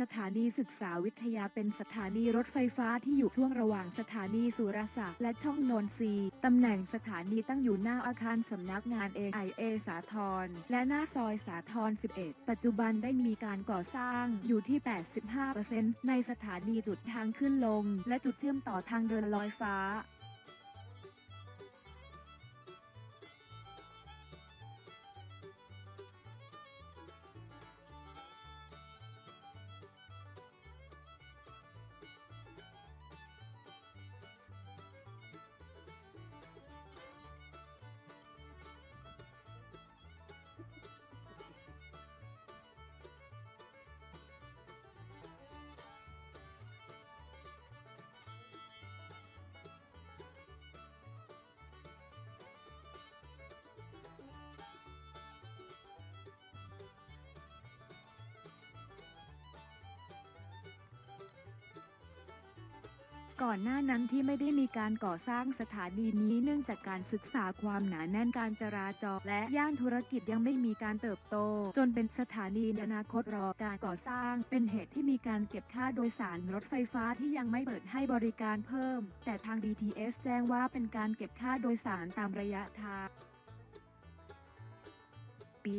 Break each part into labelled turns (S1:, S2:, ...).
S1: สถานีศึกษาวิทยาเป็นสถานีรถไฟฟ้าที่อยู่ช่วงระหว่างสถานีสุรศักดิ์และช่องนนทรีตำแหน่งสถานีตั้งอยู่หน้าอาคารสำนักงาน AIA สาทรและหน้าซอยสาทร11 ปัจจุบันได้มีการก่อสร้างอยู่ที่ 85%ในสถานีจุดทางขึ้นลง และจุดเชื่อมต่อทางเดินลอยฟ้า ก่อนหน้านั้นที่ไม่ได้มีการก่อสร้างสถานีนี้เนื่องจากการศึกษาความหนาแน่นการจราจรและย่านธุรกิจยังไม่มีการเติบโต จนเป็นสถานีอนาคตรอการก่อสร้าง เป็นเหตุที่มีการเก็บค่าโดยสารรถไฟฟ้าที่ยังไม่เปิดให้บริการเพิ่ม แต่ทาง BTS แจ้งว่าเป็นการเก็บค่าโดยสารตามระยะทาง ปี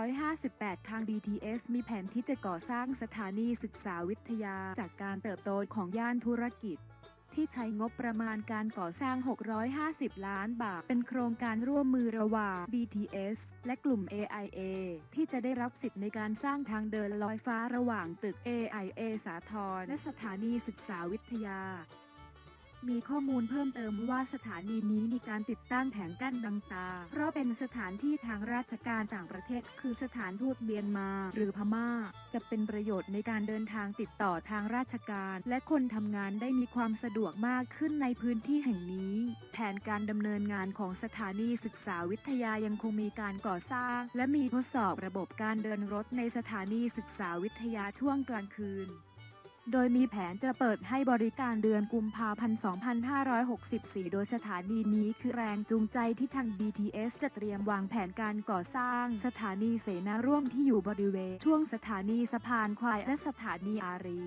S1: 2558 ทาง BTS มีแผนที่จะก่อสร้างสถานีศึกษาวิทยาจากการเติบโตของย่านธุรกิจ ที่ใช้งบประมาณการก่อสร้าง 650 ล้านบาท เป็นโครงการร่วมมือระหว่าง BTS และกลุ่ม AIA ที่จะได้รับสิทธิ์ในการสร้างทางเดินลอยฟ้าระหว่างตึก AIA สาทรและสถานีศึกษาวิทยา มีข้อมูลเพิ่มเติมว่าสถานีนี้มีการติดตั้งแผงกั้นบังตา เพราะเป็นสถานที่ทางราชการต่างประเทศ คือสถานทูตเมียนมาหรือพม่า จะเป็นประโยชน์ในการเดินทางติดต่อทางราชการ และคนทำงานได้มีความสะดวกมากขึ้นในพื้นที่แห่งนี้ แผนการดำเนินงานของสถานีศึกษาวิทยายังคงมีการก่อสร้าง และมีทดสอบระบบการเดินรถในสถานีศึกษาวิทยาช่วงกลางคืน โดยมีแผนจะเปิดให้บริการเดือนกุมภาพันธ์ 2564 โดยสถานีนี้คือแรงจูงใจที่ทาง BTS จะเตรียมวางแผนการก่อสร้างสถานีเสนาร่วมที่อยู่บริเวณช่วงสถานีสะพานควายและสถานีอารี